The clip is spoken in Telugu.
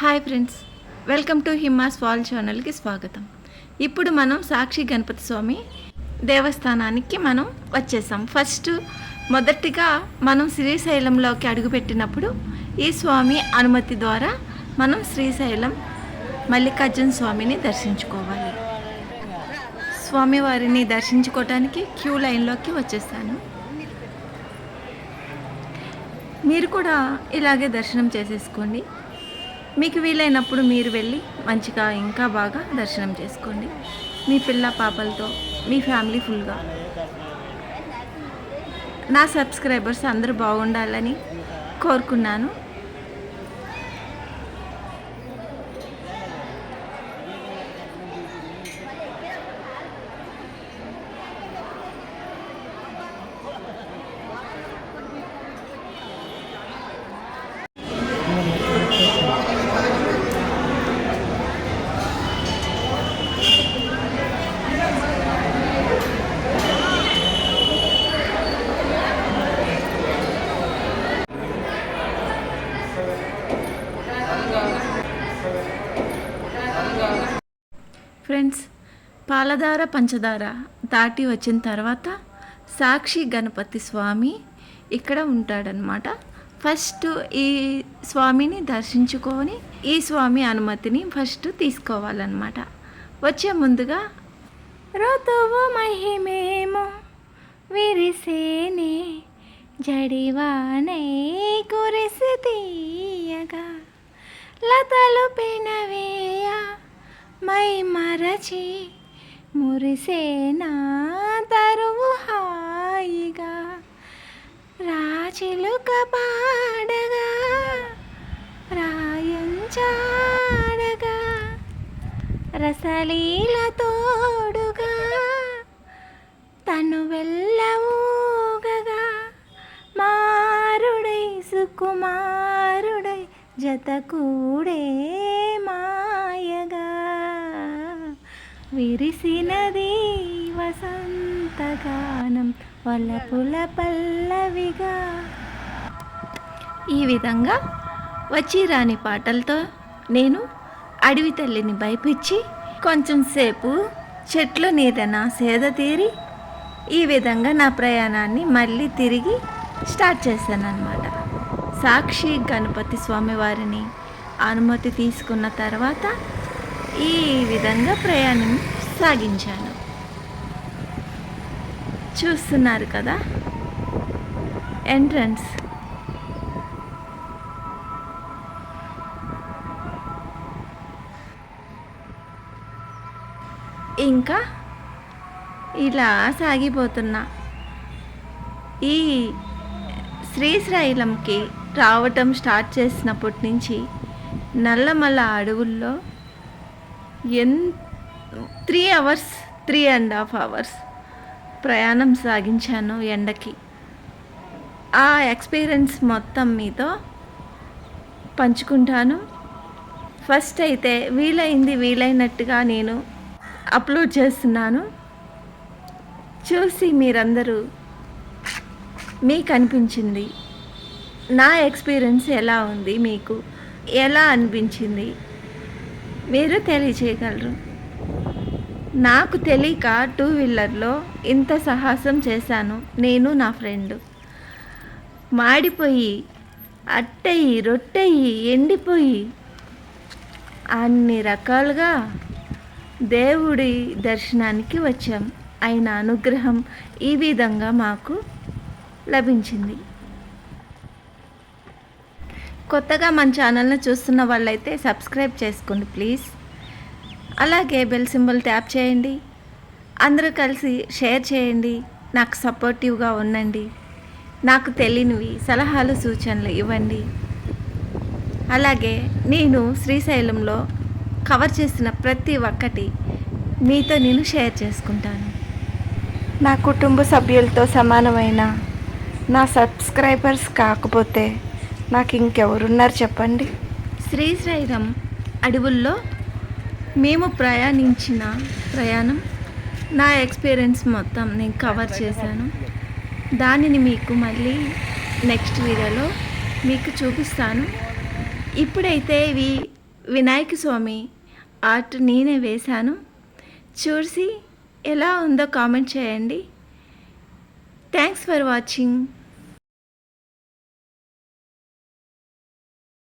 హాయ్ ఫ్రెండ్స్ వెల్కమ్ టు హిమ్మాస్ వాల్ ఛానల్కి స్వాగతం. ఇప్పుడు మనం సాక్షి గణపతి స్వామి దేవస్థానానికి మనం వచ్చేసాం. ఫస్ట్ మొదటిగా మనం శ్రీశైలంలోకి అడుగుపెట్టినప్పుడు ఈ స్వామి అనుమతి ద్వారా మనం శ్రీశైలం మల్లికార్జున స్వామిని దర్శించుకోవాలి. స్వామివారిని దర్శించుకోవటానికి క్యూ లైన్లోకి వచ్చేసాను. మీరు కూడా ఇలాగే దర్శనం చేసేసుకోండి. మీకు వీలైనప్పుడు మీరు వెళ్ళి మంచిగా ఇంకా బాగా దర్శనం చేసుకోండి. మీ పిల్ల పాపలతో మీ ఫ్యామిలీ ఫుల్గా. నా సబ్స్క్రైబర్స్ అందరూ బాగుండాలని కోరుకున్నాను. ఫ్రెండ్స్ పాలధార పంచదార దాటి వచ్చిన తర్వాత సాక్షి గణపతి స్వామి ఇక్కడ ఉంటాడనమాట ఫస్ట్ ఈ స్వామిని దర్శించుకొని ఈ స్వామి అనుమతిని ఫస్ట్ తీసుకోవాలన్నమాట. వచ్చే ముందుగా ఋతువు మహిమేమో విరిసేనే జడివానే కురిసి తీయగా లతలు పెనవేయ మై మరచి మురిసేనా తరువు హాయిగా. రాచిలుక పాడగా రాయంచాడగా రసలీల తోడుగా తను వెళ్ళవూగగా మారుడై సుకుమారుడై జత కూడే విరిసినది వసంతగానం వలపుల పల్లవిగా. ఈ విధంగా వచ్చి రాని పాటలతో నేను అడవి తల్లిని భయపించి కొంచెం సేపు చెట్ల నీడన సేద తీరి ఈ విధంగా నా ప్రయాణాన్ని మళ్ళీ తిరిగి స్టార్ట్ చేశానన్నమాట. సాక్షి గణపతి స్వామి వారిని అనుమతి తీసుకున్న తర్వాత ఈ విధంగా ప్రయాణం సాగించాను. చూస్తున్నారు కదా? ఎంట్రన్స్ ఇంకా ఇలా సాగిపోతున్నా ఈ శ్రీశైలంకి రావటం స్టార్ట్ చేసినప్పటి నుంచి నల్లమల్ల అడవుల్లో ఎన్ three hours three and half hours ప్రయాణం సాగించాను ఎండకి. ఆ ఎక్స్పీరియన్స్ మొత్తం మీతో పంచుకుంటాను. ఫస్ట్ అయితే వీలైంది వీలైనట్టుగా నేను అప్లోడ్ చేస్తున్నాను. చూసి మీరందరూ మీకు అనిపించింది నా ఎక్స్పీరియన్స్ ఎలా ఉంది మీకు ఎలా అనిపించింది? మీరు తెలియచేయగలరు. నాకు తెలియక టూ వీలర్లో ఇంత సాహసం చేశాను నేను నా ఫ్రెండ్ మాడిపోయి అట్టయి రొట్టయి ఎండిపోయి అన్ని రకాలుగా దేవుడి దర్శనానికి వచ్చాం. ఆయన అనుగ్రహం ఈ విధంగా మాకు లభించింది. కొత్తగా మన ఛానల్ని చూస్తున్న వాళ్ళైతే సబ్స్క్రైబ్ చేసుకోండి ప్లీజ్. అలాగే బెల్ సింబల్ ట్యాప్ చేయండి. అందరూ కలిసి షేర్ చేయండి. నాకు సపోర్టివ్గా ఉండండి. నాకు తెలియనివి సలహాలు సూచనలు ఇవ్వండి. అలాగే నేను శ్రీశైలంలో కవర్ చేసిన ప్రతి ఒక్కటి మీతో నేను షేర్ చేసుకుంటాను. నా కుటుంబ సభ్యులతో సమానమైన నా సబ్స్క్రైబర్స్ కాకపోతే నాకు ఇంకెవరున్నారు చెప్పండి. శ్రీశైలం అడవుల్లో మేము ప్రయాణించిన ప్రయాణం నా ఎక్స్పీరియన్స్ మొత్తం నేను కవర్ చేశాను. దానిని మీకు మళ్ళీ నెక్స్ట్ వీడియోలో మీకు చూపిస్తాను. ఇప్పుడైతే ఇవి వినాయక స్వామి ఆర్ట్ నేనే వేశాను. చూసి ఎలా ఉందో కామెంట్ చేయండి. Thanks for watching.